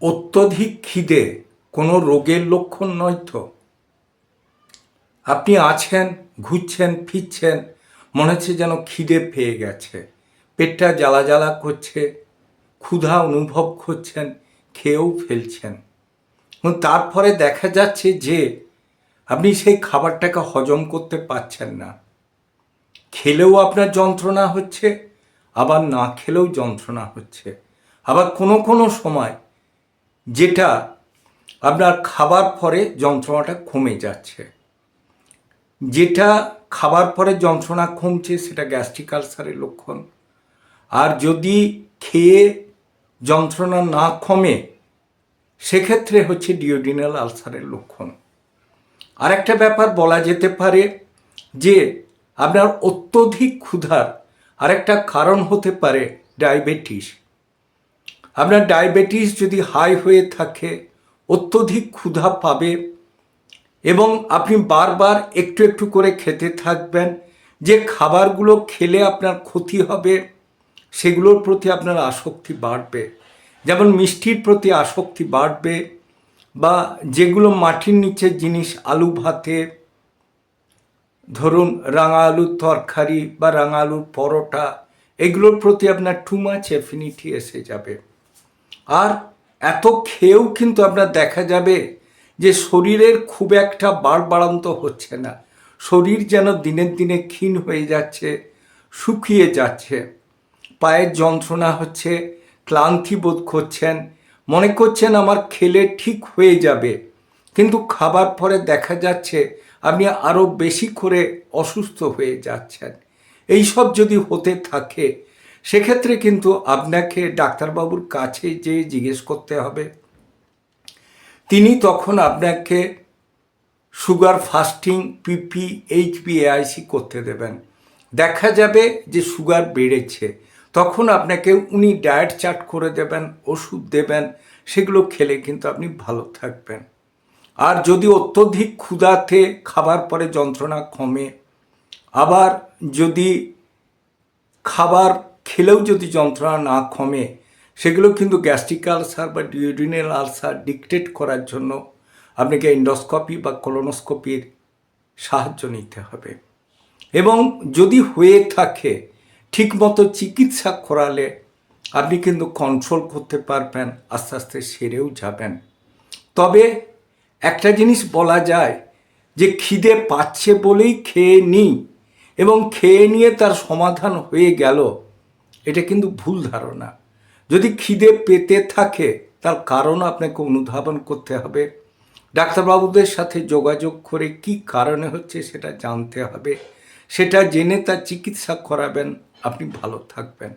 অত্যধিক খিদে কোনো রোগের লক্ষণ নয় তো? আপনি আছেন, ঘুরছেন, ফিরছেন, মনে হচ্ছে যেন খিদে পেয়ে গেছে। পেটটা জ্বালা জ্বালা করছে, ক্ষুধা অনুভব করছেন, খেয়েও ফেলছেন। তারপরে দেখা যাচ্ছে যে আপনি সেই খাবারটাকে হজম করতে পারছেন না। খেলেও আপনার যন্ত্রণা হচ্ছে, আবার না খেলেও যন্ত্রণা হচ্ছে। আবার কোনো কোনো সময় যেটা আপনার খাবার পরে যন্ত্রণাটা কমে যাচ্ছে। যেটা খাবার পরে যন্ত্রণা কমছে, সেটা গ্যাস্ট্রিক আলসারের লক্ষণ। আর যদি খেয়ে যন্ত্রণা না কমে, সেক্ষেত্রে হচ্ছে ডিওডিনাল আলসারের লক্ষণ। আরেকটা ব্যাপার বলা যেতে পারে যে, আপনার অত্যধিক ক্ষুধার আরেকটা কারণ হতে পারে ডায়াবেটিস আপনার ডায়াবেটিস যদি হাই হয়ে থাকে, অত্যধিক ক্ষুধা পাবে এবং আপনি বারবার একটু একটু করে খেতে থাকবেন, যে খাবারগুলো খেলে আপনার ক্ষতি হবে, সেগুলোর প্রতি আপনার আসক্তি বাড়বে। যেমন মিষ্টির প্রতি আসক্তি বাড়বে বা যেগুলো মাটির নিচের জিনিস, আলু ভাতে, ধরুন রাঙা আলুর তরকারি বা রাঙা আলুর পরোটা, এগুলোর প্রতি আপনার টু মাছ এফিনিটি এসে যাবে। আর এত খেয়েও কিন্তু আপনার দেখা যাবে যে শরীরের খুব একটা বাড়বাড়ন্ত হচ্ছে না। শরীর যেন দিনের দিনে ক্ষীণ হয়ে যাচ্ছে, শুকিয়ে যাচ্ছে। পায়ের যন্ত্রণা হচ্ছে, ক্লান্তি বোধ করছেন, মনে করছেন আমার খেলে ঠিক হয়ে যাবে। কিন্তু খাবার পরে দেখা যাচ্ছে আপনি আরও বেশি করে অসুস্থ হয়ে যাচ্ছেন। এই সব যদি হতে থাকে সেক্ষেত্রে কিন্তু আপনাকে ডাক্তারবাবুর কাছে যেয়ে জিজ্ঞেস করতে হবে। তিনি তখন আপনাকে সুগার ফাস্টিং পিপি এইচবিএআইসি করতে দেবেন। দেখা যাবে যে সুগার বেড়েছে। তখন আপনাকে উনি ডায়েট চার্ট করে দেবেন, ওষুধ দেবেন, সেগুলো খেলে কিন্তু আপনি ভালো থাকবেন। আর যদি অত্যধিক ক্ষুধাতে খাবার পরে যন্ত্রণা কমে, আবার যদি খাবার খেলেও যদি যন্ত্রণা না কমে, সেগুলো কিন্তু গ্যাস্ট্রিক আলসার বা ডিওডিনাল আলসার ডিকটেট করার জন্য আপনাকে এন্ডোস্কোপি বা কলোনোস্কোপির সাহায্য নিতে হবে। এবং যদি হয়ে থাকে, ঠিকমতো চিকিৎসা করালে আপনি কিন্তু কন্ট্রোল করতে পারবেন, আস্তে আস্তে সেরেও যাবেন। তবে একটা জিনিস বলা যায় যে, খিদে পাচ্ছে বলেই খেয়ে নিই এবং খেয়ে নিয়ে তার সমাধান হয়ে গেল এটা কিন্তু ভুল ধারণা। যদি খিদে পেতে থাকে, তার কারণ আপনাকে অনুধাবন করতে হবে। ডাক্তারবাবুদের সাথে যোগাযোগ করে কি কারণে হচ্ছে সেটা জানতে হবে। সেটা জেনে তার চিকিৎসা করাবেন, আপনি ভালো থাকবেন।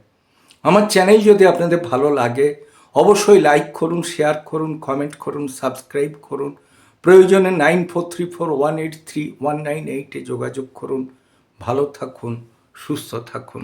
আমার চ্যানেল যদি আপনাদের ভালো লাগে, অবশ্যই লাইক করুন, শেয়ার করুন, কমেন্ট করুন, সাবস্ক্রাইব করুন। প্রয়োজনে nine four three four one eight three one nine এইটে যোগাযোগ করুন। ভালো থাকুন, সুস্থ থাকুন।